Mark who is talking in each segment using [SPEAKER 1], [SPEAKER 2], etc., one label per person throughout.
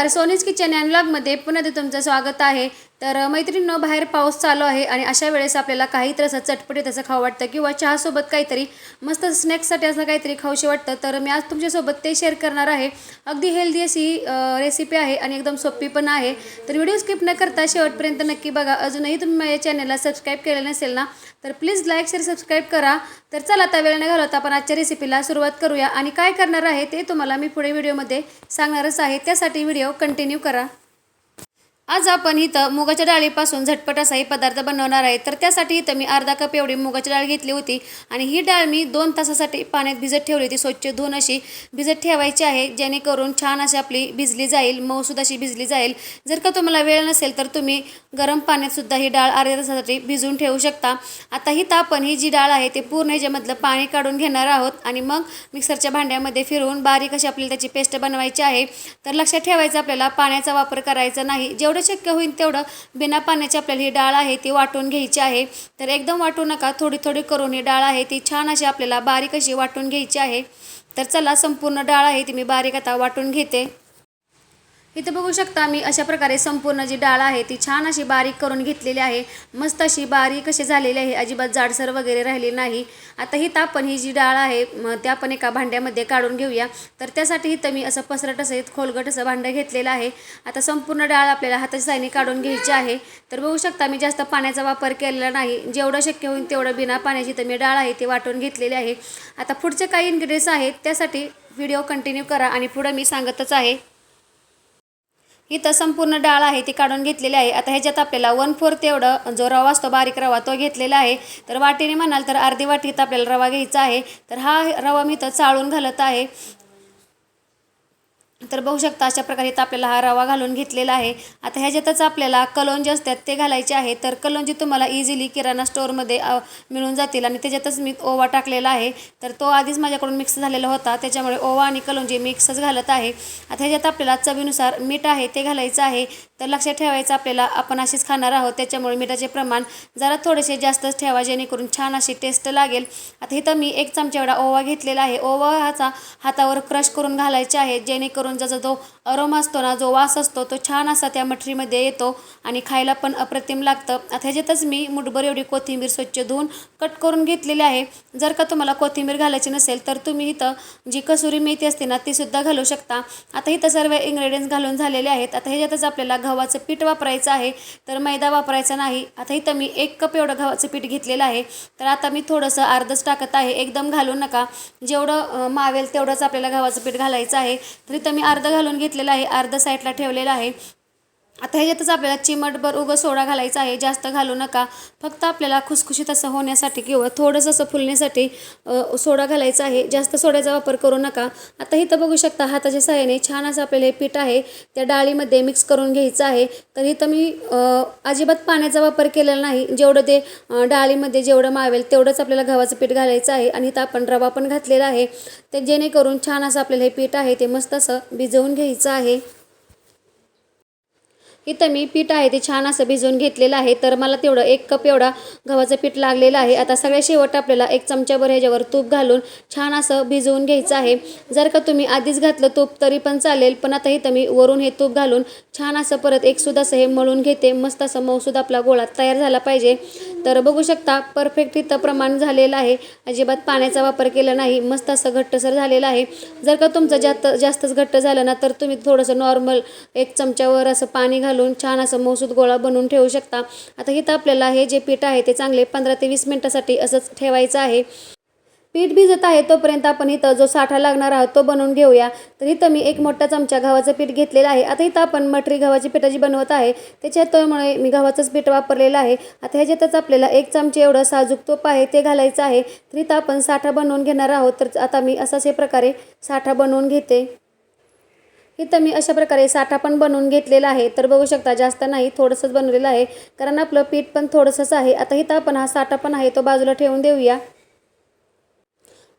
[SPEAKER 1] नमस्कार सोनीज kitchen and ब्लॉगमध्ये पुन्हा तुमचं स्वागत आहे. तर मैत्रिणींनो बाहेर पाऊस चालू आहे आणि अशा वेळेस आपल्याला काहीतरी असं चटपटीत असं खावं वाटतं किंवा चहासोबत काहीतरी मस्त स्नॅक्ससाठी असं काहीतरी खाऊशी वाटतं. तर मी आज तुमच्यासोबत ते शेअर करणार आहे. अगदी हेल्दी अशी रेसिपी आहे आणि एकदम सोपी पण आहे. तर व्हिडिओ स्किप न करता शेवटपर्यंत नक्की बघा. अजूनही तुम्ही माझ्या चॅनलला सबस्क्राईब केलं नसेल ना तर प्लीज लाईक शेअर सबस्क्राईब करा. तर चला आता वेळ न घालवता आपण आजच्या रेसिपीला सुरुवात करूया. आणि काय करणार आहे ते तुम्हाला मी पुढे व्हिडिओमध्ये सांगणारच आहे. त्यासाठी व्हिडिओ कंटिन्यू करा. आज आपण इथं मुगाच्या डाळीपासून झटपट असाही पदार्थ बनवणार आहे. तर त्यासाठी इथं मी अर्धा कप एवढी मुगाची डाळ घेतली होती आणि ही डाळ मी दोन तासासाठी पाण्यात भिजत ठेवली होती. स्वच्छ धुवून अशी भिजत ठेवायची आहे जेणेकरून छान अशी आपली भिजली जाईल मऊसूद अशी भिजली जाईल. जर का तुम्हाला वेळ नसेल तर तुम्ही गरम पाण्यात सुद्धा ही डाळ अर्ध्या तासासाठी भिजवून ठेवू शकता. आता ही आपण ही जी डाळ आहे ते पूर्ण ह्याच्यामधलं पाणी काढून घेणार आहोत आणि मग मिक्सरच्या भांड्यामध्ये फिरवून बारीक अशी आपल्याला त्याची पेस्ट बनवायची आहे. तर लक्षात ठेवायचं आपल्याला पाण्याचा वापर करायचा नाही. जेवढं शक्य होईल तेवढं बिना पाण्याची आपल्याला ही डाळ आहे ती वाटून घ्यायची आहे. तर एकदम वाटू नका थोडी थोडी करून ही डाळ आहे ती छान अशी आपल्याला बारीक अशी वाटून घ्यायची आहे. तर चला संपूर्ण डाळ आहे ती मी बारीक आता वाटून घेते. इथे बघू शकता मी अशा प्रकारे संपूर्ण जी डाळ आहे ती छान अशी बारीक करून घेतलेली आहे. मस्त अशी बारीक अशी झालेली आहे अजिबात जाडसर वगैरे राहिली नाही. आता ही आपण ही जी डाळ आहे म, त्या आपण एका भांड्यामध्ये काढून घेऊया. तर त्यासाठी इथं मी असं पसरट असं खोलगट असं भांडं घेतलेलं आहे. आता संपूर्ण डाळ आपल्याला हाताच्या साईने काढून घ्यायची आहे. तर बघू शकता मी जास्त पाण्याचा वापर केलेला नाही. जेवढं शक्य होईल तेवढं बिना पाण्याची तर मी डाळ आहे ती वाटून घेतलेली आहे. आता पुढचे काही इन्ग्रेडियंट्स आहेत त्यासाठी व्हिडिओ कंटिन्यू करा आणि पुढं मी सांगतच आहे. इथं संपूर्ण डाळ आहे ती काढून घेतलेली आहे. आता ह्याच्यात आपल्याला वन फोर्थ एवढं जो रवा असतो बारीक रवा तो घेतलेला आहे. तर वाटीने म्हणाल तर अर्धी वाटीत आपल्याला रवा घ्यायचा आहे. तर हा रवा मी इथं चाळून घालत आहे. तर बघू शकता अशा प्रकारे इथं आपल्याला हा रवा घालून घेतलेला आहे. आता ह्याच्यातच आपल्याला कलोंज असतात ते घालायचे आहे. तर कलोंजी तुम्हाला इझिली किराणा स्टोअरमध्ये मिळून जातील आणि त्याच्यातच मी ओवा टाकलेला आहे. तर तो आधीच माझ्याकडून मिक्स झालेला होता. त्याच्यामुळे ओवा आणि कलोंजी मिक्सच घालत आहे. आता ह्याच्यात आपल्याला चवीनुसार मीठ आहे ते घालायचं आहे. तर लक्षात ठेवायचं आपल्याला आपण अशीच खाणार आहोत. त्याच्यामुळे मिठाचे प्रमाण जरा थोडेसे जास्तच ठेवा जेणेकरून छान अशी टेस्ट लागेल. आता इथं मी एक चमचा एवढा ओवा घेतलेला आहे. ओवा हाचा हातावर क्रश करून घालायचे आहे. जेणेकरून ज्याचा जो अरोम असतो ना जो वास असतो तो छान असा त्या मठरीमध्ये येतो आणि खायला पण अप्रतिम लागतं. आता ह्याच्यातच मी मुठभर एवढी कोथिंबीर स्वच्छ धुवून कट करून घेतलेली आहे. जर का तुम्हाला कोथिंबीर घालायची नसेल तर तुम्ही इथं जी कसुरी मेथी असते ना ती सुद्धा घालू शकता. आता इथं सर्व इन्ग्रेडियंट्स घालून झालेले आहेत. आता ह्याच्यातच आपल्याला गव्हाचं पीठ वापरायचं आहे तर मैदा वापरायचा नाही. आता इथं मी एक कप एवढं गव्हाचं पीठ घेतलेलं आहे. तर आता मी थोडंसं अर्धच टाकत आहे. एकदम घालू नका. जेवढं मावेल तेवढंच आपल्याला गव्हाचं पीठ घालायचं आहे. तर इथं मी अर्ध घालून घेतलेलं आहे. अर्ध साईडला ठेवलेलं आहे. आता ह्याच्यातच आपल्याला चिमटभर उगं सोडा घालायचा आहे जास्त घालू नका. फक्त आपल्याला खुसखुशीत असं होण्यासाठी किंवा थोडंसं असं फुलण्यासाठी सोडा घालायचा आहे जास्त सोड्याचा वापर करू नका. आता इथं बघू शकता हाताच्या सहाय्याने छान असं आपल्याला हे पीठ आहे त्या डाळीमध्ये मिक्स करून घ्यायचं आहे. तर इथं मी अजिबात पाण्याचा वापर केलेला नाही. जेवढं ते डाळीमध्ये जेवढं मावेल तेवढंच आपल्याला गव्हाचं पीठ घालायचं आहे आणि इथं आपण रवा पण घातलेला आहे. ते जेणेकरून छान असं आपल्याला हे पीठ आहे ते मस्त असं भिजवून घ्यायचं आहे. इथं मी पीठ आहे ते छान असं भिजवून घेतलेलं आहे. तर मला तेवढं एक कप एवढा गव्हाचं पीठ लागलेलं आहे. आता सगळ्या शेवट आपल्याला एक चमच्याभर ह्याच्यावर तूप घालून छान असं भिजवून घ्यायचं आहे. जर का तुम्ही आधीच घातलं तूप तरी पण चालेल. पण आता इथं मी वरून हे तूप घालून छान असं परत एक सुद्धा असं हे मळून घेते. मस्त असं मऊसूद आपला गोळा तयार झाला पाहिजे. तर बघू शकता परफेक्ट इथं प्रमाण झालेलं आहे. अजिबात पाण्याचा वापर केला नाही. मस्त असं घट्टसर झालेलं आहे. जर का तुमचं जास्त जास्तच घट्ट झालं ना तर तुम्ही थोडंसं नॉर्मल एक चमच्यावर असं पाणी घालून छान असं मौसूद गोळा बनवून ठेवू शकता. आता इथं आपल्याला हे जे पीठ आहे ते चांगले पंधरा ते वीस मिनटासाठी असंच ठेवायचं आहे. पीठ भिजत आहे तोपर्यंत आपण इथं जो साठा लागणार आहोत तो बनवून घेऊया. तर इथं मी एक मोठा चमचा गव्हाचं पीठ घेतलेलं आहे. आता इथं आपण मटरी गव्हाची पिठाची बनवत आहे त्याच्यामुळे मी गव्हाचंच पीठ वापरलेलं आहे. आता ह्याच्यातच आपल्याला एक चमचे एवढं साजूक तोप आहे ते घालायचं आहे. तर इथं आपण साठा बनवून घेणार आहोत. तर आता मी असाच हे प्रकारे साठा बनवून घेते. इथं मी अशा प्रकारे साठा पण बनवून घेतलेला आहे. तर बघू शकता जास्त नाही थोडंसंच बनवलेलं आहे. कारण आपलं पीठ पण थोडंसंच आहे. आता इथं आपण हा साठा पण आहे तो बाजूला ठेवून देऊया.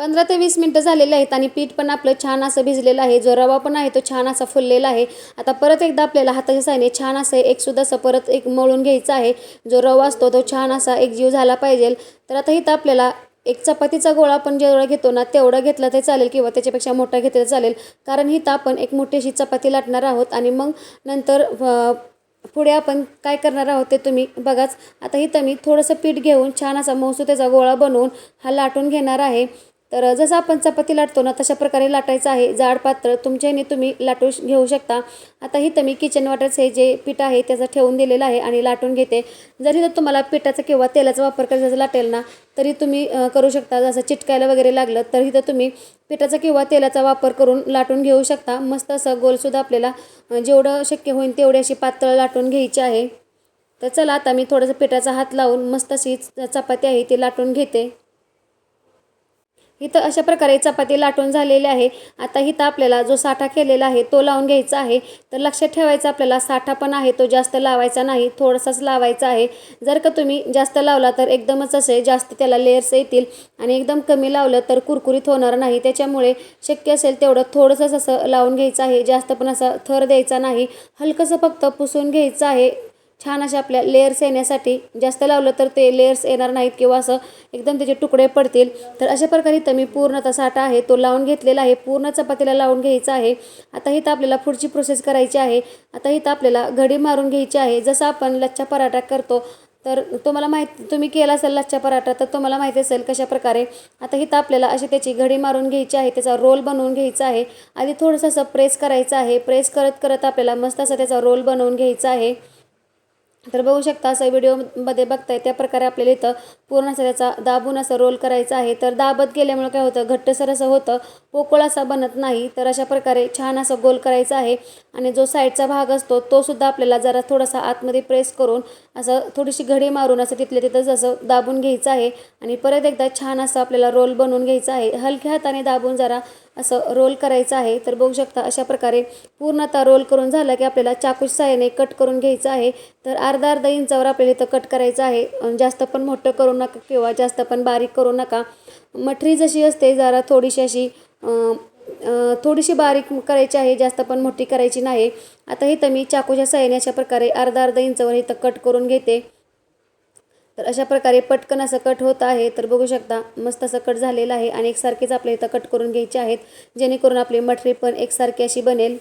[SPEAKER 1] पंधरा ते वीस मिनटं झालेले आहेत आणि पीठ पण आपलं छान असं भिजलेलं आहे. जो रवा पण आहे तो छान असा फुललेला आहे. आता परत एकदा आपल्याला हाताच्या साहाय्याने छान असं एक सुद्धा असं परत एक मळून घ्यायचा आहे. जो रवा असतो तो छान असा एक जीव झाला पाहिजे. तर आता इथं आपल्याला एक चपातीचा गोळा आपण जेवढा घेतो ना तेवढा घेतला तरी चालेल किंवा त्याच्यापेक्षा मोठा घेतला चालेल. कारण हिथं आपण एक मोठी अशी चपाती लाटणार आहोत आणि मग नंतर पुढे आपण काय करणार आहोत ते तुम्ही बघाच. आता इथं मी थोडंसं पीठ घेऊन छान असा मौसू त्याचा गोळा बनवून हा लाटून घेणार आहे. तर जसं आपण चपाती लाटतो ना तशा प्रकारे लाटायचं आहे. जाड पात्र तुमच्या ह्याने तुम्ही लाटू श- घेऊ शकता. आता इथं मी किचन वाटरचं हे जे पीठ आहे त्याचं ठेवून दिलेलं आहे आणि लाटून घेते. जर इथं तुम्हाला पिठाचा किंवा तेलाचा वापर करायचा लाटेल ना तरी तुम्ही करू शकता. जसं चिटकायला वगैरे लागलं तर इथं तुम्ही पिठाचा किंवा तेलाचा वापर करून लाटून घेऊ शकता. मस्त असं गोलसुद्धा आपल्याला जेवढं शक्य होईल तेवढी अशी पातळ लाटून घ्यायची आहे. तर चला आता मी थोडंसं पिठाचा हात लावून मस्त अशी च- चपाती आहे ती लाटून घेते. इथं अशा प्रकारे चपाती लाटून झालेली आहे. आता इथं आपल्याला जो साठा केलेला आहे तो लावून घ्यायचा आहे. तर लक्षात ठेवायचं आपल्याला साठा पण आहे तो जास्त लावायचा नाही थोडासाच लावायचा आहे. जर का तुम्ही जास्त लावला तर एकदमच असे जास्त त्याला लेयर्स येतील आणि एकदम कमी लावलं तर कुरकुरीत होणार नाही. त्याच्यामुळे शक्य असेल तेवढं थोडंसंच असं लावून घ्यायचं आहे. जास्त पण असा थर द्यायचा नाही. हलकंसं फक्त पुसून घ्यायचं आहे. छान अशा आपल्या लेयर्स येण्यासाठी जास्त लावलं तर ते लेयर्स येणार नाहीत किंवा असं एकदम त्याचे तुकडे पडतील. तर अशा प्रकारे इथं मी पूर्णतः साठा आहे. तो लावून घेतलेला आहे. पूर्ण चपातीला लावून घ्यायचा आहे. आता इथं आपल्याला पुढची प्रोसेस करायची आहे. आता इथं आपल्याला घडी मारून घ्यायची आहे. जसं आपण लच्छा पराठा करतो तर तुम्हाला माहीत तुम्ही केला असेल लच्छा पराठा तर तुम्हाला माहिती असेल कशा प्रकारे. आता इथं आपल्याला अशी त्याची घडी मारून घ्यायची आहे. त्याचा रोल बनवून घ्यायचा आहे. आधी थोडंसं असं प्रेस करायचं आहे. प्रेस करत करत आपल्याला मस्त असं त्याचा रोल बनवून घ्यायचा आहे. तर बघू शकता असं व्हिडिओमध्ये बघताय त्या प्रकारे आपल्याला इथं पूर्ण असं त्याचा दाबून असं रोल करायचा आहे. तर दाबत गेल्यामुळे काय होतं घट्टसर असं होतं पोकळ असा बनत नाही. तर अशा प्रकारे छान असं गोल करायचं आहे. आणि जो साईडचा भाग असतो तो सुद्धा आपल्याला जरा थोडासा आतमध्ये प्रेस करून असं थोडीशी घडी मारून असं तिथल्या तिथंच असं दाबून घ्यायचं आहे. आणि परत एकदा छान असं आपल्याला रोल बनवून घ्यायचा आहे. हलक्या हाताने दाबून जरा असं रोल करायचं आहे. तर बघू शकता अशा प्रकारे पूर्णतः रोल करून झाला की आपल्याला चाकूच्या साहाय्याने कट करून घ्यायचं आहे. तर अर्धा अर्धा इंचावर आपल्याला इथं कट करायचं आहे. जास्त पण मोठं करू नका किंवा जास्त पण बारीक करू नका. मठरी जशी असते जरा थोडीशी अशी थोडीशी बारीक करायची आहे जास्त पण मोठी करायची नाही. आता इथं मी चाकूच्या साहाय्याने अशा प्रकारे अर्धा अर्धा इंचावर इथं कट करून घेते. तर अशा प्रकारे पटकन असं कट होत आहे. तर बघू शकता मस्त असं कट झालेलं आहे आणि एकसारखेच आपल्या इथं कट करून घ्यायचे आहेत जेणेकरून आपली मटरी पण एकसारखी अशी बनेल.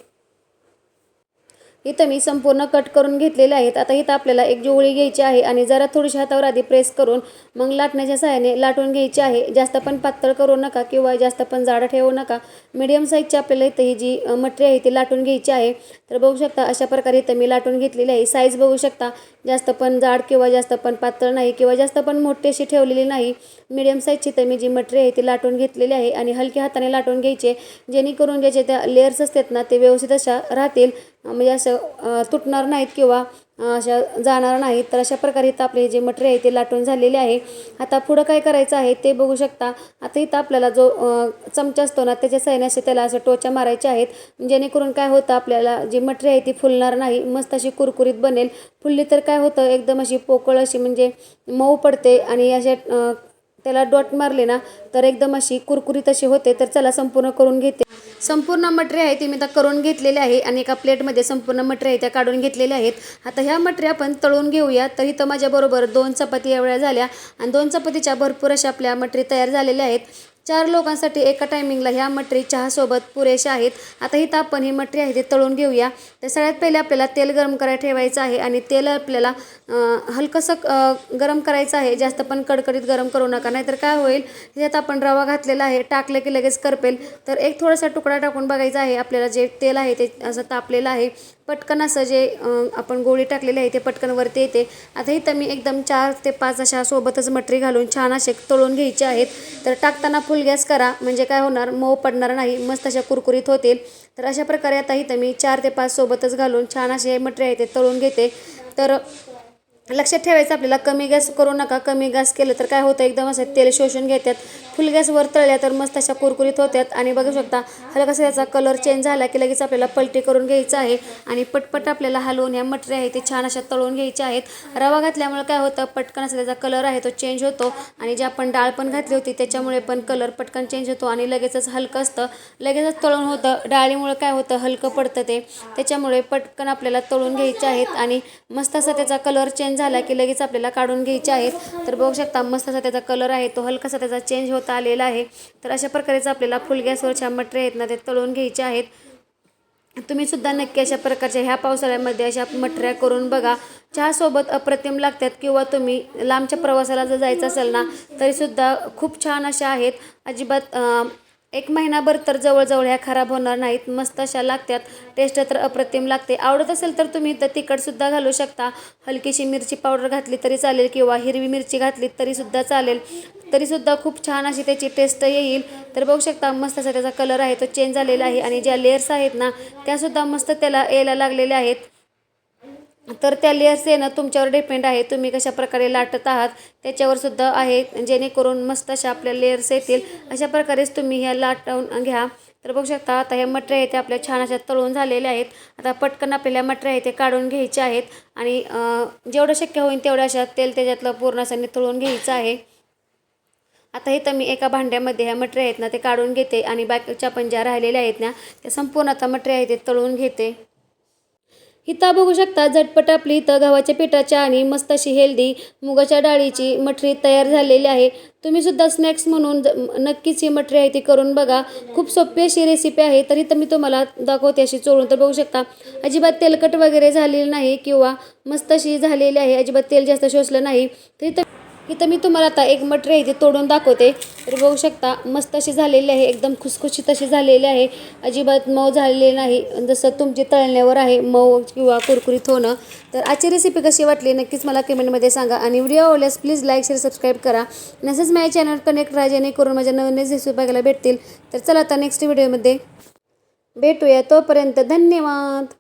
[SPEAKER 1] इथं मी संपूर्ण कट करून घेतलेले आहेत. आता इथं आपल्याला एक जोळी घ्यायची आहे आणि जरा थोडीशी हातावर आधी प्रेस करून मग लाटण्याच्या सहाय्याने लाटून घ्यायची आहे. जास्त पण पातळ करू नका किंवा जास्त पण जाडं ठेवू नका. मीडियम साईजची आपल्याला इथं ही जी मटरी आहे ती लाटून घ्यायची आहे. तर बघू शकता अशा प्रकारे इथं मी लाटून घेतलेली आहे. साईज बघू शकता जास्त पण जाड किंवा जास्त पण पातळ नाही किंवा जास्त पण मोठी अशी ठेवलेली नाही. मिडियम साईजची तर मी जी मटरी आहे ती लाटून घेतलेली आहे आणि हलक्या हाताने लाटून घ्यायचे. जेणेकरून ज्याचे त्या लेअर्स असतात ना ते व्यवस्थित अशा राहतील. म्हणजे असं तुटणार नाहीत किंवा अशा जाणार नाहीत. तर अशा प्रकारे इथं आपले जे मटरी आहे ते लाटून झालेले आहे. आता पुढं काय करायचं आहे ते बघू शकता. आता इथं आपल्याला जो चमचा असतो ना त्याच्या सैन्याशी त्याला असं टोच्या मारायच्या आहेत. जेणेकरून काय होतं आपल्याला जी मटरी आहे ती फुलणार नाही. मस्त अशी कुरकुरीत बनेल. फुलली तर काय होतं एकदम अशी पोकळ अशी म्हणजे मऊ पडते आणि अशा त्याला डॉट मारले ना तर एकदम अशी कुरकुरीत अशी होते. तर चला संपूर्ण करून घेते. संपूर्ण मटरी आहे ती मी आता करून घेतलेली आहे आणि एका प्लेटमध्ये संपूर्ण मटरी आहे त्या काढून घेतलेल्या आहेत. आता ह्या मटरी आपण तळून घेऊया. तर इथं माझ्याबरोबर दोन चपाती एवढ्या झाल्या आणि दोन चपातीच्या भरपूर अशा आपल्या मटरी तयार झालेल्या आहेत. चार लोकांसाठी एका टायमिंगला ह्या मटरी चहासोबत पुरेशा आहेत. आता ही आपण ही मटरी आहे ते तळून घेऊया. तर सगळ्यात पहिले आपल्याला तेल गरम करायला ठेवायचं आहे आणि तेल आपल्याला हलकंसं गरम करायचं आहे. जास्त पण कडकडीत गरम करू नका. नाहीतर काय होईल ह्यात आपण रवा घातलेला आहे टाकलं की लगेच करपेल. तर एक थोडासा तुकडा टाकून बघायचा आहे आपल्याला जे तेल आहे ते असं तापलेलं आहे. पटकन असं जे आपण गोळी टाकलेली आहे ते पटकन वरती येते. आता इथं मी एकदम चार ते पाच अशा सोबतच मटरी घालून छान असे तळून घ्यायचे आहेत. तर टाकताना फुल गॅस करा म्हणजे काय होणार मऊ पडणार नाही मस्त अशा कुरकुरीत होतील. तर अशा प्रकारे आता इथं मी चार ते पाच सोबतच घालून छान असे मटरी आहे ते तळून घेते. तर लक्षात ठेवायचं आपल्याला कमी गॅस करू नका कमी गॅस केलं तर काय होतं? एकदम असं तेल शोषून घेतात फुल गॅसवर तळल्या तर मस्त अशा कुरकुरीत होत्यात आणि बघू शकता हलकासा याचा कलर चेंज झाला की लगेच आपल्याला पलटी करून घ्यायचं आहे. आणि पटपट आपल्याला हलवून ह्या मटरी आहे ते छान अशा तळून घ्यायच्या आहेत. रवा घातल्यामुळे काय होतं पटकन असं त्याचा कलर आहे तो चेंज होतो. आणि जे आपण डाळ पण घातली होती त्याच्यामुळे पण कलर पटकन चेंज होतो आणि लगेचच हलकं असतं. लगेचच तळून होतं. डाळीमुळे काय होतं हलकं पडतं ते. त्याच्यामुळे पटकन आपल्याला तळून घ्यायचे आहेत. आणि मस्त असा त्याचा कलर चेंज झाला की लगेच आपल्याला काढून घ्यायचे आहेत. तर बघू शकता मस्त असा त्याचा कलर आहे तो हलकासा त्याचा चेंज होता आलेला आहे. तर अशा प्रकारेच आपल्याला फुल गॅसवरच्या मटरे आहेत ना ते तळून घ्यायचे आहेत. तुम्ही सुद्धा नक्की अशा प्रकारच्या ह्या पावसाळ्यामध्ये अशा मठऱ्या करून बघा. चहासोबत अप्रतिम लागतात किंवा तुम्ही लांबच्या प्रवासाला जर जायचं असेल ना तरीसुद्धा खूप छान अशा आहेत. अजिबात एक महिनाभर तर जवळजवळ ह्या खराब होणार नाहीत. मस्त अशा लागतात टेस्ट तर अप्रतिम लागते. आवडत असेल तर तुम्ही तर तिखटसुद्धा घालू शकता. हलकीशी मिरची पावडर घातली तरी चालेल किंवा हिरवी मिरची घातली तरीसुद्धा चालेल. तरीसुद्धा खूप छान अशी त्याची टेस्ट येईल. तर बघू शकता मस्त असा त्याचा कलर आहे. तो चेंज झालेला आहे आणि ज्या लेयर्स आहेत ना त्यासुद्धा मस्त त्याला यायला लागलेल्या आहेत. तर त्या लेअर्स येणं तुमच्यावर डिपेंड आहे तुम्ही कशा प्रकारे लाटत आहात त्याच्यावर सुद्धा आहे. जेणेकरून मस्त अशा आपल्या लेअर्स येतील. अशा प्रकारेच तुम्ही ह्या लाटवून घ्या. तर बघू शकता आता ह्या मटरे आहेत त्या आपल्या छान अशा तळून झालेल्या आहेत. आता पटकन आपल्याला मटरे आहेत ते काढून घ्यायचे आहेत. आणि जेवढं शक्य होईल तेवढं अशा तेल त्याच्यातलं पूर्ण असं तळून घ्यायचं आहे. आता इथं मी एका भांड्यामध्ये ह्या मटर आहेत ना ते काढून घेते. आणि बाकीच्या पण ज्या राहिलेल्या आहेत ना त्या संपूर्ण आता मटऱ्या आहेत ते तळून घेते. इथं बघू शकता झटपट आपली इथं गव्हाच्या पिठाच्या आणि मस्त अशी हेल्दी मुगाच्या डाळीची मठरी तयार झालेली आहे. तुम्ही सुद्धा स्नॅक्स म्हणून नक्कीच ही मठरी आहे ती करून बघा. खूप सोपी अशी रेसिपी आहे तरी तर मी तुम्हाला दाखवते अशी चोळून. तर बघू शकता अजिबात तेलकट वगैरे झालेली नाही किंवा मस्त अशी झालेली आहे अजिबात तेल जास्त शोषलं नाही. तरी तर इथं मी तुम्हाला आता एक मटरी आहे ती तोडून दाखवते. तर बघू शकता मस्त अशी झालेली आहे एकदम खुसखुशीत अशी झालेली आहे. अजिबात मऊ झालेली नाही. जसं तुमची तळण्यावर आहे मऊ किंवा कुरकुरीत होणं. तर आजची रेसिपी कशी वाटली नक्कीच मला कमेंटमध्ये सांगा. आणि व्हिडिओ आवडल्यास प्लीज लाईक शेअर सबस्क्राईब करा. नसेच माझ्या चॅनल कनेक्ट राहा जेणेकरून माझ्या नवीन रेसिपी बघायला भेटतील. तर चला आता नेक्स्ट व्हिडिओमध्ये भेटूया. तोपर्यंत धन्यवाद.